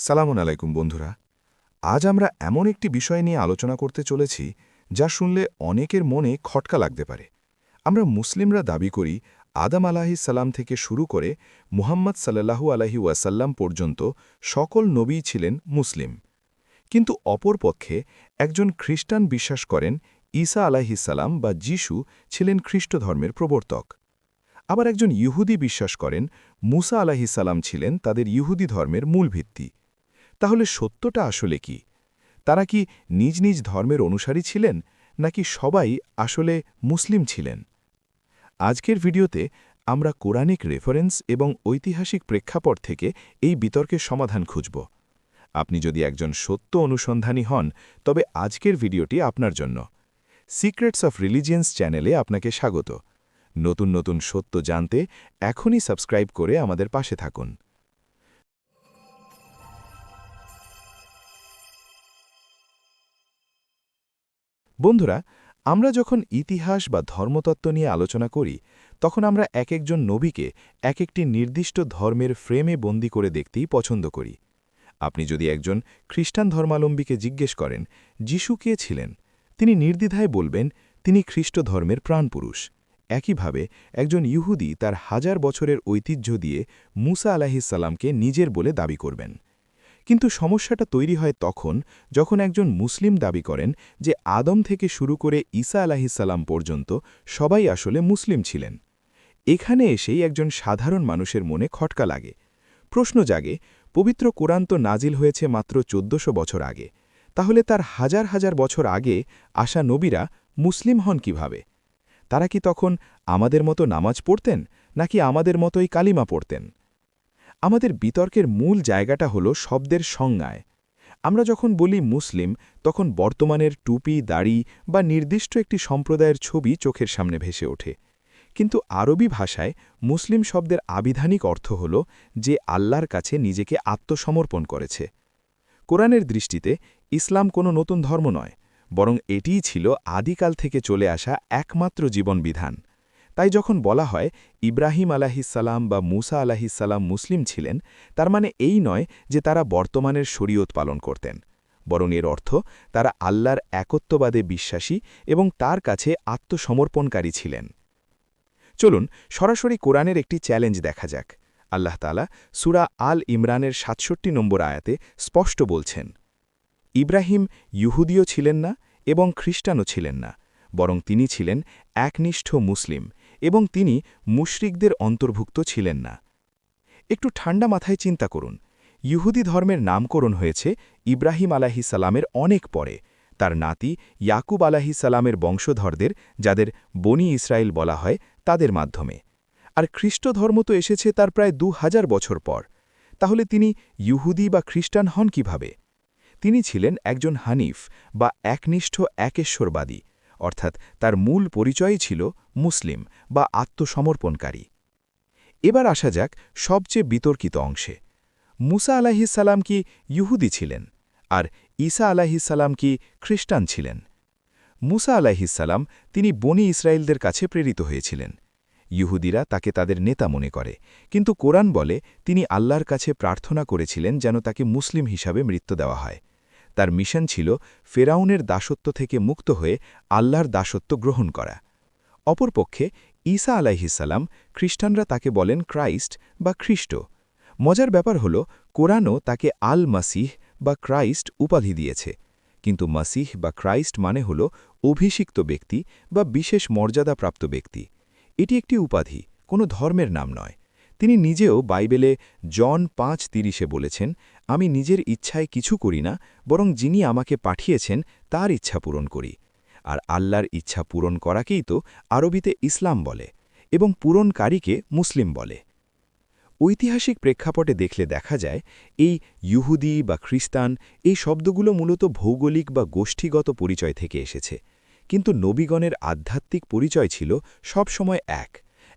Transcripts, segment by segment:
সালামুন আলাইকুম বন্ধুরা। আজ আমরা এমন একটি বিষয় নিয়ে আলোচনা করতে চলেছি, যা শুনলে অনেকের মনে খটকা লাগতে পারে। আমরা মুসলিমরা দাবি করি, আদাম আলাহি সালাম থেকে শুরু করে মুহাম্মদ সাল্লাহু আলাহি ওয়াসাল্লাম পর্যন্ত সকল নবী ছিলেন মুসলিম। কিন্তু অপরপক্ষে একজন খ্রিস্টান বিশ্বাস করেন, ঈসা আলাহিসাল্লাম বা যিশু ছিলেন খ্রিস্ট ধর্মের প্রবর্তক। আবার একজন ইহুদি বিশ্বাস করেন, মুসা আলাহিসাল্লাম ছিলেন তাদের ইহুদি ধর্মের মূল ভিত্তি। তাহলে সত্যটা আসলে কি? তারা কি নিজ নিজ ধর্মের অনুসারী ছিলেন, নাকি সবাই আসলে মুসলিম ছিলেন? আজকের ভিডিওতে আমরা কোরআনিক রেফারেন্স এবং ঐতিহাসিক প্রেক্ষাপট থেকে এই বিতর্কের সমাধান খুঁজব। আপনি যদি একজন সত্য অনুসন্ধানী হন, তবে আজকের ভিডিওটি আপনার জন্য। সিক্রেটস অফ রিলিজিয়েন্স চ্যানেলে আপনাকে স্বাগত। নতুন নতুন সত্য জানতে এখনই সাবস্ক্রাইব করে আমাদের পাশে থাকুন। বন্ধুরা, আমরা যখন ইতিহাস বা ধর্মতত্ত্ব নিয়ে আলোচনা করি, তখন আমরা এক একজন নবীকে এক একটি নির্দিষ্ট ধর্মের ফ্রেমে বন্দি করে দেখতেই পছন্দ করি। আপনি যদি একজন খ্রিস্টান ধর্মাবলম্বীকে জিজ্ঞেস করেন, যিশু কে ছিলেন? তিনি নির্দ্বিধায় বলবেন, তিনি খ্রিস্ট ধর্মের প্রাণপুরুষ। একইভাবে একজন ইহুদি তার হাজার বছরের ঐতিহ্য দিয়ে মুসা আলাহিসাল্লামকে নিজের বলে দাবি করবেন। কিন্তু সমস্যাটা তৈরি হয় তখন যখন একজন মুসলিম দাবি করেন যে আদম থেকে শুরু করে ঈসা আলাহিসাল্লাম পর্যন্ত সবাই আসলে মুসলিম ছিলেন। এখানে এসেই একজন সাধারণ মানুষের মনে খটকা লাগে। প্রশ্ন জাগে, পবিত্র কোরআন তো নাজিল হয়েছে মাত্র চোদ্দশো বছর আগে। তাহলে তার হাজার হাজার বছর আগে আসা নবীরা মুসলিম হন কীভাবে? তারা কি তখন আমাদের মতো নামাজ পড়তেন নাকি আমাদের মতোই কালিমা পড়তেন? আমাদের বিতর্কের মূল জায়গাটা হল শব্দের সংজ্ঞায়। আমরা যখন বলি মুসলিম, তখন বর্তমানের টুপি, দাড়ি বা নির্দিষ্ট একটি সম্প্রদায়ের ছবি চোখের সামনে ভেসে ওঠে। কিন্তু আরবি ভাষায় মুসলিম শব্দের আবিধানিক অর্থ হল যে আল্লাহর কাছে নিজেকে আত্মসমর্পণ করেছে। কোরআনের দৃষ্টিতে ইসলাম কোনো নতুন ধর্ম নয়, বরং এটিই ছিল আদিকাল থেকে চলে আসা একমাত্র জীবনবিধান তাই যখন বলা হয় ইব্রাহিম আলাহিসাল্লাম বা মুসা আলাহিসাল্লাম মুসলিম ছিলেন, তার মানে এই নয় যে তারা বর্তমানের শরীয়ত পালন করতেন। বরং এর অর্থ তারা আল্লাহর একত্ববাদে বিশ্বাসী এবং তার কাছে আত্মসমর্পণকারী ছিলেন। চলুন সরাসরি কোরআনের একটি চ্যালেঞ্জ দেখা যাক। আল্লাহ তালা সুরা আল ইমরানের সাতষট্টি নম্বর আয়াতে স্পষ্ট বলছেন, ইব্রাহিম ইহুদিও ছিলেন না এবং খ্রিস্টানও ছিলেন না, বরং তিনি ছিলেন একনিষ্ঠ মুসলিম এবং তিনি মুশরিকদের অন্তর্ভুক্ত ছিলেন না। একটু ঠান্ডা মাথায় চিন্তা করুন, ইহুদি ধর্মের নামকরণ হয়েছে ইব্রাহিম আলাহি সালামের অনেক পরে। তার নাতি ইয়াকুব আলাহি সালামের বংশধরদের, যাদের বনি ইসরায়েল বলা হয়, তাদের মাধ্যমে। আর খ্রিস্ট ধর্ম তো এসেছে তার প্রায় দু হাজার বছর পর। তাহলে তিনি ইহুদি বা খ্রিস্টান হন কীভাবে? তিনি ছিলেন একজন হানিফ বা একনিষ্ঠ একেশ্বরবাদী। অর্থাৎ তার মূল পরিচয়ই ছিল মুসলিম বা আত্মসমর্পণকারী। এবার আসা যাক সবচেয়ে বিতর্কিত অংশে। মুসা আলাহিসাল্লাম কি ইহুদি ছিলেন আর ঈসা আলাহিসাল্লাম কি খ্রিস্টান ছিলেন? মুসা আলাহিসাল্লাম তিনি বনি ইসরায়েলদের কাছে প্রেরিত হয়েছিলেন। ইহুদিরা তাকে তাদের নেতা মনে করে, কিন্তু কোরআন বলে তিনি আল্লাহর কাছে প্রার্থনা করেছিলেন যেন তাকে মুসলিম হিসাবে মৃত্যু দেওয়া হয়। তার মিশন ছিল ফেরাউনের দাসত্ব থেকে মুক্ত হয়ে আল্লাহর দাসত্ব গ্রহণ করা। অপরপক্ষে ঈসা আলাইহিসাল্লাম খ্রিস্টানরা তাকে বলেন ক্রাইস্ট বা খ্রিস্ট। মজার ব্যাপার হল, কোরআনও তাকে আল মাসিহ বা ক্রাইস্ট উপাধি দিয়েছে। কিন্তু মাসিহ বা ক্রাইস্ট মানে হল অভিষিক্ত ব্যক্তি বা বিশেষ মর্যাদাপ্রাপ্ত ব্যক্তি। এটি একটি উপাধি, কোনো ধর্মের নাম নয়। তিনি নিজেও বাইবেলে জন পাঁচ তিরিশে বলেছেন, আমি নিজের ইচ্ছায় কিছু করি না, বরং যিনি আমাকে পাঠিয়েছেন, তার ইচ্ছা পূরণ করি। আর আল্লাহর ইচ্ছা পূরণ করাকেই তো আরবিতে ইসলাম বলে এবং পূরণকারীকে মুসলিম বলে। ঐতিহাসিক প্রেক্ষাপটে দেখলে দেখা যায়, এই ইহুদি বা খ্রিস্টান এই শব্দগুলো মূলত ভৌগোলিক বা গোষ্ঠীগত পরিচয় থেকে এসেছে। কিন্তু নবীগণের আধ্যাত্মিক পরিচয় ছিল সবসময় এক।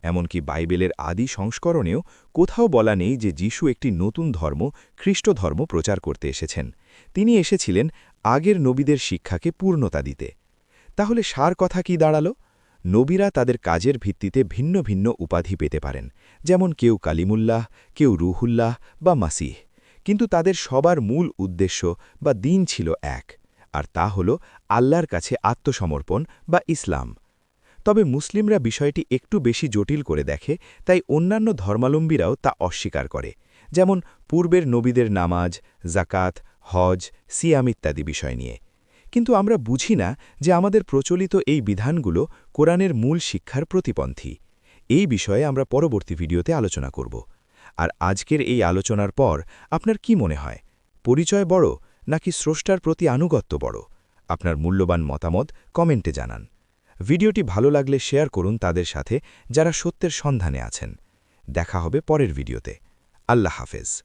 এমনকি বাইবেলের আদি সংস্করণেও কোথাও বলা নেই যে যিশু একটি নতুন ধর্ম, খ্রিস্ট ধর্ম প্রচার করতে এসেছেন। তিনি এসেছিলেন আগের নবীদের শিক্ষাকে পূর্ণতা দিতে। তাহলে সার কথা কি দাঁড়াল? নবীরা তাদের কাজের ভিত্তিতে ভিন্ন ভিন্ন উপাধি পেতে পারেন, যেমন কেউ কালিমুল্লাহ, কেউ রুহুল্লাহ বা মাসিহ। কিন্তু তাদের সবার মূল উদ্দেশ্য বা দিন ছিল এক, আর তা হল আল্লাহর কাছে আত্মসমর্পণ বা ইসলাম। তবে মুসলিমরা বিষয়টি একটু বেশি জটিল করে দেখে, তাই অন্যান্য ধর্মালম্বীরাও তা অস্বীকার করে, যেমন পূর্বের নবীদের নামাজ জাকাত হজ, সিয়াম ইত্যাদি বিষয় নিয়ে। কিন্তু আমরা বুঝি না যে আমাদের প্রচলিত এই বিধানগুলো কোরআনের মূল শিক্ষার প্রতিপন্থী। এই বিষয়ে আমরা পরবর্তী ভিডিওতে আলোচনা করব। আর আজকের এই আলোচনার পর আপনার কি মনে হয়, পরিচয় বড় নাকি স্রষ্টার প্রতি আনুগত্য বড়? আপনার মূল্যবান মতামত কমেন্টে জানান। ভিডিওটি ভালো লাগলে শেয়ার করুন তাদের সাথে যারা সত্যের সন্ধানে আছেন। দেখা হবে পরের ভিডিওতে। আল্লাহ হাফেজ।